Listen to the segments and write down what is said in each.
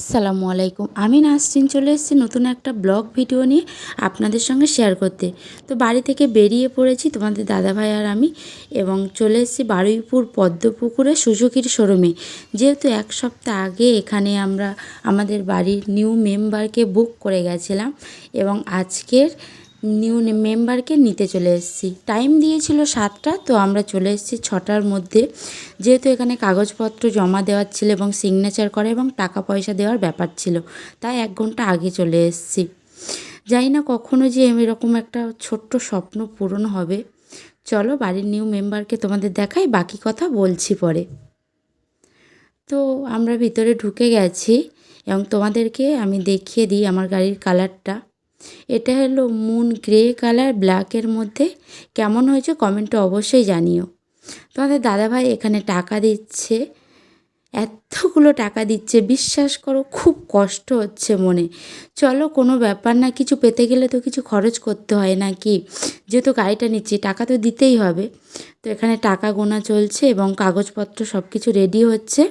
আসসালামু আলাইকুম। আমি নাসরিন চলে এসেছি নতুন একটা ব্লগ ভিডিও নিয়ে আপনাদের সঙ্গে শেয়ার করতে। তো বাড়ি থেকে বেরিয়ে পড়েছি তোমাদের দাদাভাই আর আমি এবং চলে এসেছি বারুইপুর পদ্মপুকুরে সুজুকির শোরুমে। যেহেতু এক সপ্তাহ আগে এখানে আমরা আমাদের বাড়ির নিউ মেম্বারকে বুক করে গেছিলাম এবং আজকের নিউ মেম্বারকে নিতে চলে এসেছি। টাইম দিয়েছিল সাতটা, তো আমরা চলে এসেছি ছটার মধ্যে। যেহেতু এখানে কাগজপত্র জমা দেওয়ার ছিল এবং সিগনেচার করা এবং টাকা পয়সা দেওয়ার ব্যাপার ছিল, তাই এক ঘণ্টা আগে চলে এসেছি। জানি না কখনো যে এরকম একটা ছোট্ট স্বপ্ন পূরণ হবে। চলো বাড়ির নিউ মেম্বারকে তোমাদের দেখাই, বাকি কথা বলছি পরে। তো আমরা ভিতরে ঢুকে গেছি এবং তোমাদেরকে আমি দেখিয়ে দিই আমার গাড়ির কালারটা এটা হলো মুন গ্রে কালার ব্ল্যাকের মধ্যে। কেমন হয়েছে কমেন্টে অবশ্যই জানিও। তোমাদের দাদাভাই এখানে টাকা দিচ্ছে। এতগুলো টাকা দিচ্ছে, বিশ্বাস করো, খুব কষ্ট হচ্ছে মনে। চলো, কোনো ব্যাপার না, কিছু পেতে গেলে তো কিছু খরচ করতে হয় নাকি যেহেতু গাড়িটা নিচ্ছি, টাকা তো দিতেই হবে। তো এখানে টাকা গোনা চলছে এবং কাগজপত্র সব কিছু রেডি হচ্ছে।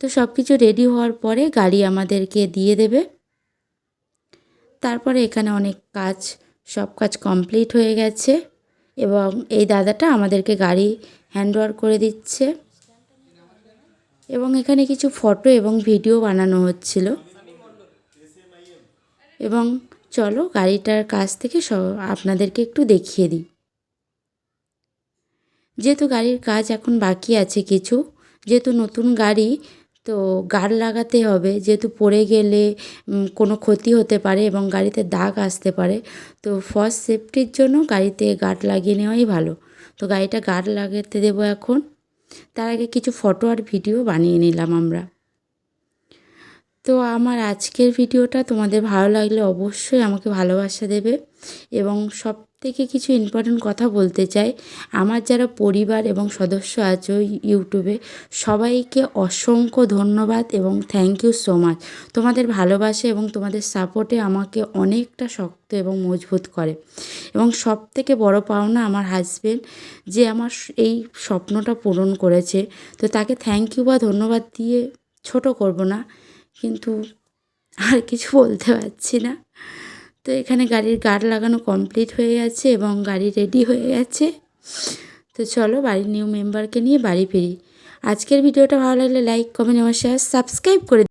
তো সব কিছু রেডি হওয়ার পরে গাড়ি আমাদেরকে দিয়ে দেবে। তারপরে এখানে অনেক কাজ, সব কাজ কমপ্লিট হয়ে গেছে এবং এই দাদাটা আমাদেরকে গাড়ি হ্যান্ডওভার করে দিচ্ছে এবং এখানে কিছু ফটো এবং ভিডিও বানানো হচ্ছিল। এবং চলো গাড়িটার কাছ থেকে সব আপনাদেরকে একটু দেখিয়ে দিই। যেহেতু গাড়ির কাজ এখন বাকি আছে কিছু, যেহেতু নতুন গাড়ি তো গার্ড লাগাতে হবে। যেহেতু পড়ে গেলে কোনো ক্ষতি হতে পারে এবং গাড়িতে দাগ আসতে পারে। তো ফার্স্ট সেফটির জন্য গাড়িতে গার্ড লাগিয়ে নেওয়াই ভালো। তো গাড়িটা গার্ড লাগাতে দেবো এখন। তার আগে কিছু ফটো আর ভিডিও বানিয়ে নিলাম আমরা। তো আমার আজকের ভিডিওটা তোমাদের ভালো লাগলে অবশ্যই আমাকে ভালোবাসা দেবে এবং সব থেকে কিছু ইম্পর্টেন্ট কথা বলতে চাই। আমার যারা পরিবার এবং সদস্য আছে ইউটিউবে, সবাইকে অসংখ্য ধন্যবাদ এবং থ্যাংক ইউ সো মাচ তোমাদের ভালোবাসা এবং তোমাদের সাপোর্টে আমাকে অনেকটা শক্ত এবং মজবুত করে। এবং সব থেকে বড় পাওনা আমার হাজবেন্ড যে আমার এই স্বপ্নটা পূরণ করেছে। তো তাকে থ্যাংক ইউ বা ধন্যবাদ দিয়ে ছোট করব না, কিন্তু আর কিছু বলতে পারছি না। তো এখানে গাড়ির গার্ড লাগানো কমপ্লিট হয়ে গেছে এবং গাড়ি রেডি হয়ে গেছে। তো চলো বাড়ির নিউ মেম্বারকে নিয়ে বাড়ি ফিরি। আজকের ভিডিওটা ভালো লাগলে লাইক, কমেন্ট আমার শেয়ার সাবস্ক্রাইব করে